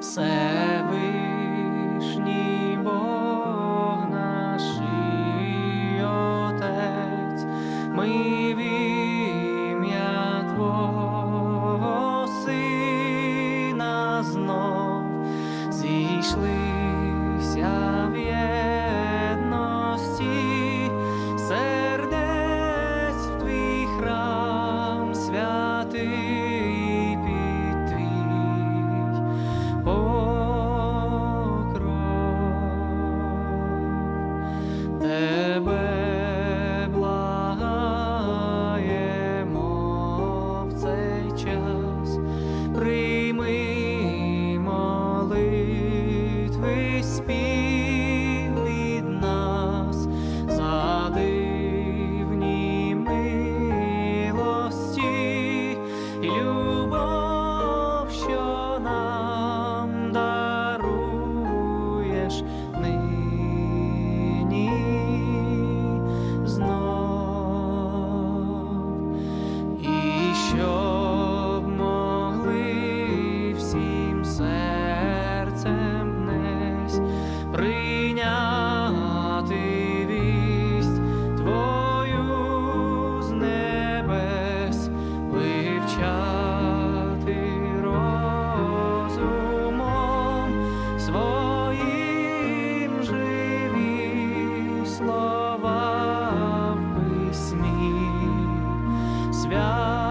Всевишній Бог наш і Отець, ми. wiesz, 亮。